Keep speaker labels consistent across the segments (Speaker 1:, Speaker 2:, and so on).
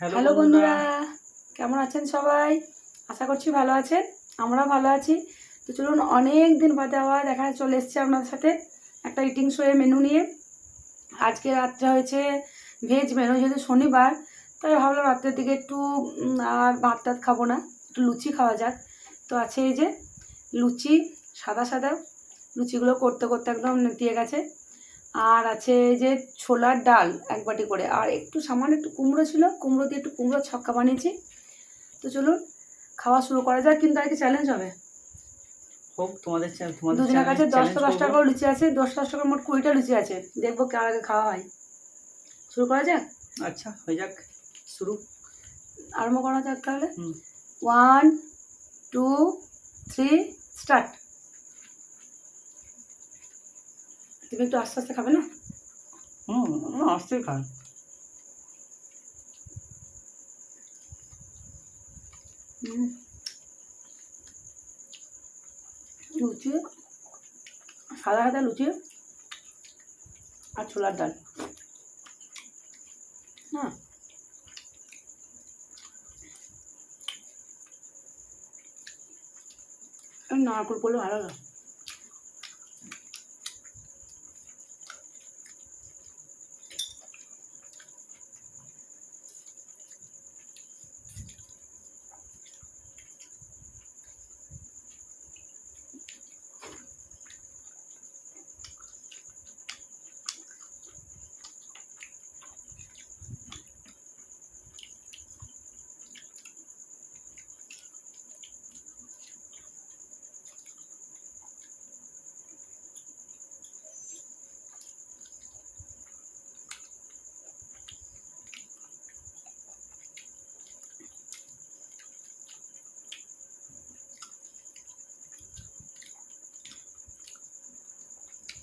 Speaker 1: Hello বন্ধুরা। কেমন আছেন সবাই? আশা করছি ভালো আছেন। আমরা ভালো আছি। তো চলুন অনেক দিন বাদে আবার দেখা চলে এসছে আপনাদের সাথে একটা ইটিং শোয়ের মেনু নিয়ে। আজকে রাত্রে হয়েছে ভেজ মেনু যেহেতু শনিবার তাই ভাবলাম রাত্রের দিকে একটু আর ভাত টাত খাব না। একটু লুচি খাওয়া যাক। তো আছে এই যে লুচি সাদা সাদা। লুচিগুলো করতে করতে একদম নেতিয়ে গেছে। আর আছে যে ছোলার ডাল এক বাটি করে। আর একটু সামান্য একটু কুমড়ো ছিল কুমড়ো দিয়ে একটু কুমড়ো ছক্কা বানিয়েছি। তো চলুন খাওয়া শুরু করা যাক কিন্তু আজকে চ্যালেঞ্জ হবে।
Speaker 2: হোক তোমাদের
Speaker 1: দুজনের কাছে দশটা দশ
Speaker 2: challenge
Speaker 1: টাকা
Speaker 2: করব।
Speaker 1: লুচি আছে দশটা দশ টাকার মোট কুড়িটা লুচি আছে। দেখব কার আগে খাওয়া হয়। শুরু করা যাক?
Speaker 2: আচ্ছা হয়ে যাক শুরু।
Speaker 1: আরম্ভ করা যাক তাহলে। ওয়ান টু থ্রি স্টার্ট তুমি একটু আস্তে আস্তে খাবে না?
Speaker 2: হুম আসতে
Speaker 1: হুম। লুচি সাদা সাদা লুচি আর ছোলার ডাল। হ্যাঁ। নারকল পড়লে ভালো লাগে।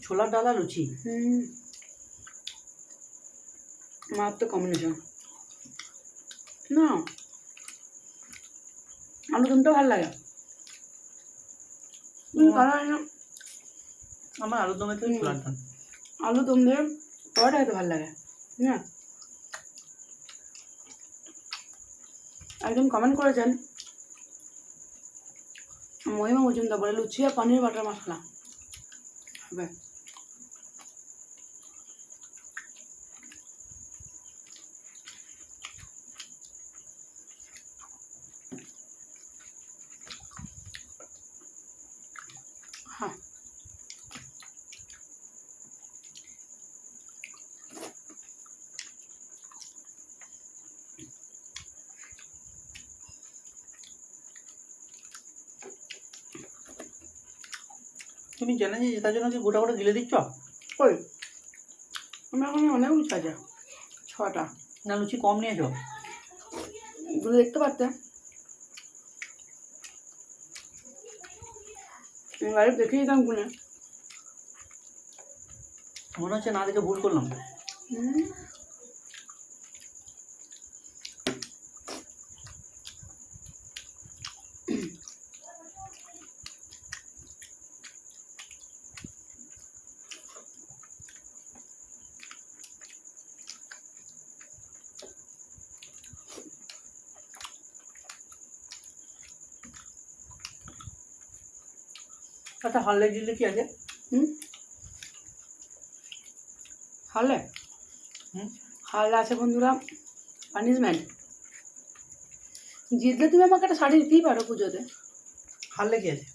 Speaker 2: ছোলার ডালা লুচি?
Speaker 1: হুম। মারাত্মক কম্বিনেশন না। আলু দমটা ভালো লাগে। না
Speaker 2: আমার আলুর দমে থেকে
Speaker 1: হুম।
Speaker 2: ছোলার ডাল।
Speaker 1: আলু দম দিয়ে পরোটা খেতে ভালো লাগে হ্যাঁ একজন কমেন্ট করেছেন। মহিমা মজুমদার বলে লুচি আর পনির বাটার মশলা। হবে।
Speaker 2: তুমি জানো যে তার জন্য কি গোটা গোটা গিলে দিচ্ছ?
Speaker 1: ওই আমার এখন অনেক লুচি আছে ছটা।
Speaker 2: না লুচি কম নিয়েছো?
Speaker 1: এগুলো দেখতে পারতে? গাড়ি দেখে দিতাম গুনে।
Speaker 2: মনে হচ্ছে না দেখে ভুল করলাম।
Speaker 1: হুম।
Speaker 2: আচ্ছা হাললে দিলে কি আছে?
Speaker 1: হুম? হালে
Speaker 2: হুম।
Speaker 1: হালে আছে বন্ধুরা পানিশমেন্ট জিতলে তুমি আমাকে একটা শাড়ি দিতেই পারো পুজোতে।
Speaker 2: হাললে কি আছে?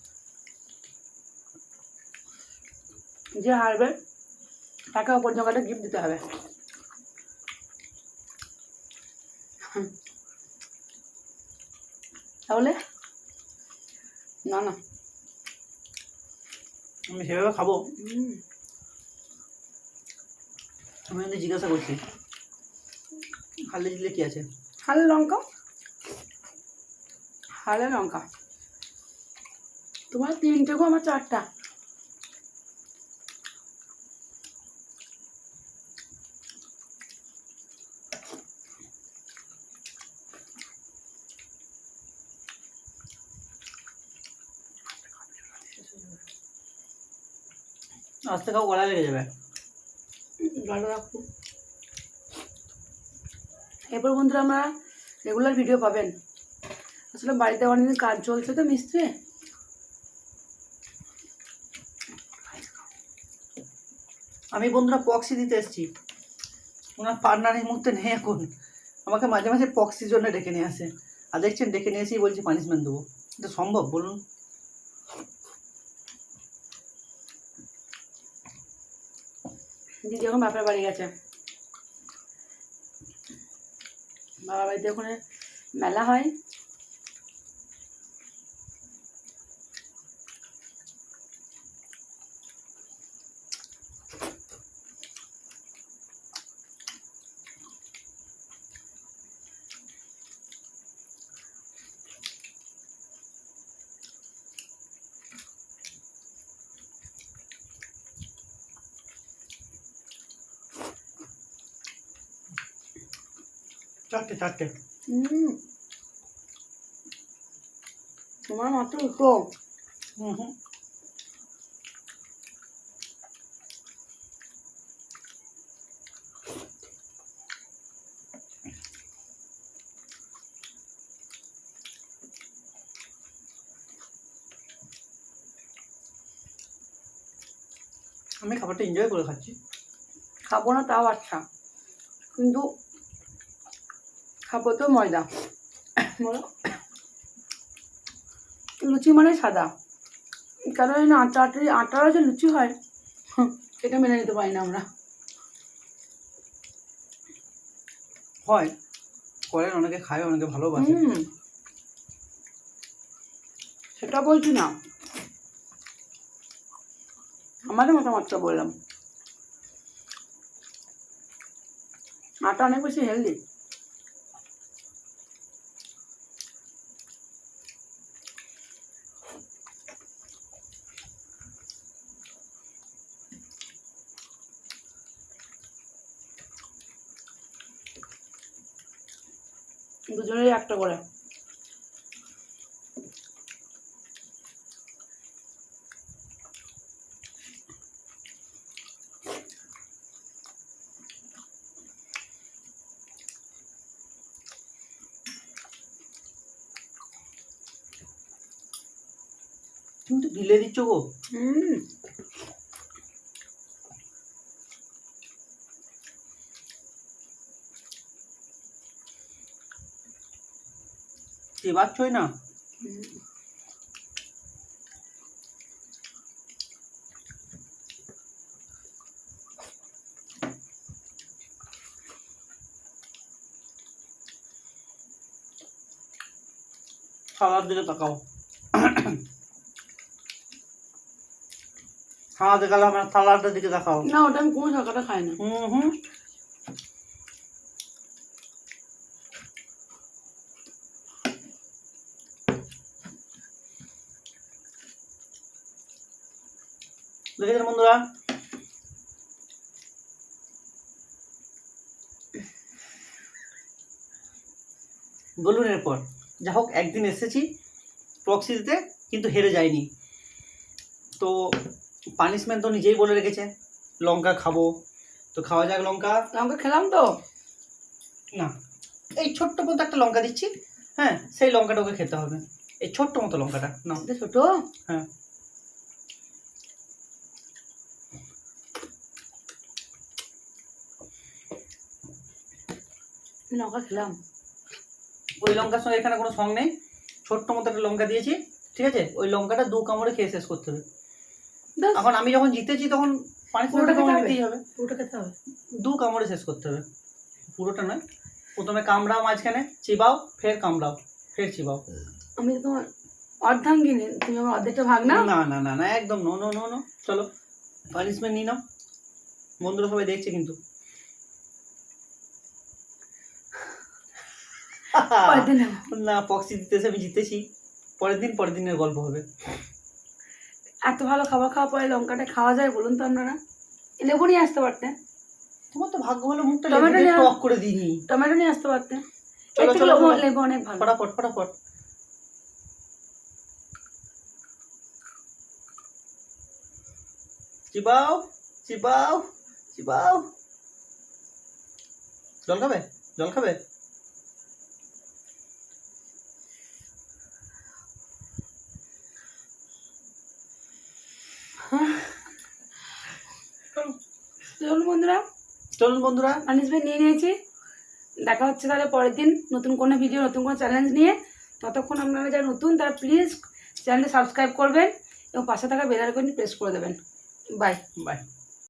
Speaker 1: যে হারবে তাকে অপর জগাটা গিফট দিতে হবে। তাহলে? না না।
Speaker 2: আমি সেভাবে খাব? আমি কিন্তু জিজ্ঞাসা করছি হালে দিলে কি আছে?
Speaker 1: হালে লঙ্কা। হালে লঙ্কা। তোমার তিনটে গো, আমার চারটা।
Speaker 2: আস্তে খাও গলায় লেগে যাবে।
Speaker 1: এরপর বন্ধুরা আমরা রেগুলার ভিডিও পাবেন। আসলে বাড়িতে অনেকদিন কাজ চলছে তো মিস্ত্রি।
Speaker 2: আমি বন্ধুরা পক্সি দিতে এসেছি। ওনার পার্টনার এই মুহূর্তে নেই এখন। আমাকে মাঝে মাঝে পক্সির জন্য ডেকে নিয়ে আসে। আর দেখছেন, ডেকে নিয়ে এসেই বলছি পানিশমেন্ট দেবো। এটা সম্ভব? বলুন।
Speaker 1: দিদি এখন বাপের বাড়ি গেছে। বাবার বাড়িতে ওখানে মেলা হয়।
Speaker 2: চারটে চারটে।
Speaker 1: হুম তোমার মাত্র দুটো।
Speaker 2: হুম হুম। আমি খাবারটা এনজয় করে খাচ্ছি।
Speaker 1: খাব না তাও আচ্ছা। কিন্তু খাব তো ময়দা। বলো। লুচি মানে সাদা। কারণ এই না আটা আটা আটারও যে লুচি হয় এটা মেনে নিতে পারি না আমরা।
Speaker 2: হয়। করেন অনেকে খায় অনেকে ভালোবাসে।
Speaker 1: সেটা বলছি না। আমাদের মতামতটা বললাম। আটা অনেক বেশি হেলদি দুজনেরই একটা করে।
Speaker 2: তুমি তো গিলে দিচ্ছ গো।
Speaker 1: হুম।
Speaker 2: চেবাচ্ছই না? খাওয়ার দিকে তাকাও। খাওয়া দেখালে আমার থালাটার দিকে তাকাও।
Speaker 1: না ওটা আমি কোনো সরকারটা খাই না।
Speaker 2: হুম হুম। দেখেছেন বন্ধুরা। বলুন এরপর। যা হোক একদিন এসেছি প্রক্সি দিতে কিন্তু হেরে যায়নি তো পানিশমেন্ট তো নিজেই বলে রেখেছে। লঙ্কা খাব। তো খাওয়া যাক লঙ্কা।
Speaker 1: লঙ্কা খেলাম তো?
Speaker 2: না। এই ছোট্ট মতো একটা লঙ্কা দিচ্ছি। হ্যাঁ সেই লঙ্কাটা ওকে খেতে হবে। এই ছোট্ট মতো লঙ্কাটা। না
Speaker 1: ছোট?
Speaker 2: হ্যাঁ।
Speaker 1: লঙ্কা খেলাম।
Speaker 2: ওই লঙ্কার সঙ্গে এখানে কোনো সং নেই। ছোট্ট মতো একটা লঙ্কা দিয়েছি ঠিক আছে? ওই লঙ্কাটা দু কামড়ে খেয়ে শেষ করতে হবে। এখন আমি যখন জিতেছি তখন পানি
Speaker 1: পুরোটা খেতে হবে?
Speaker 2: হবে।
Speaker 1: পুরোটা খেতে হবে।
Speaker 2: দু কামড়ে শেষ করতে হবে। পুরোটা নয়। প্রথমে কামড়াও মাঝখানে চিবাও ফের কামড়াও ফের চিবাও।
Speaker 1: আমি তোমার অর্ধাঙ্গিনী তুমি আমার অর্ধেকটা ভাগ না
Speaker 2: না না না না একদম নো নো নো নো চলো। পানিশমেন্ট নিয়ে নাও। বন্ধুরা সবাই দেখছে কিন্তু
Speaker 1: পরের দিন নেব।
Speaker 2: না পক্সি দিতেছে আমি জিতেছি। পরের দিন পরের দিনের গল্প হবে।
Speaker 1: এত ভালো খাবার খাওয়া পরে লঙ্কাটা খাওয়া যায় বলুন তো আপনারা? লেবু নিয়ে আসতে পারতেন
Speaker 2: তোমার তো ভাগ্য ভালো মুখটা
Speaker 1: টমেটো নিয়ে-
Speaker 2: টক করে দিইনি।
Speaker 1: টমেটো নিয়ে আসতে পারতেন
Speaker 2: চলো,
Speaker 1: লেবু
Speaker 2: চলো।
Speaker 1: লেবু অনেক ভালো।
Speaker 2: ফটাফট ফটাফট। চিবাও চিবাও চিবাও। জল খাবে? জল খাবে?
Speaker 1: চলুন বন্ধুরা।
Speaker 2: চলুন বন্ধুরা।
Speaker 1: আনিস ভাই নিয়ে নিয়েছি। দেখা হচ্ছে তাহলে পরের দিন নতুন কোনো ভিডিও নতুন কোনো চ্যালেঞ্জ নিয়ে। ততক্ষণ আপনারা যারা নতুন তারা প্লিজ চ্যানেলটি সাবস্ক্রাইব করবেন এবং পাশে থাকা বেলার প্রেস করে দেবেন। Bye
Speaker 2: bye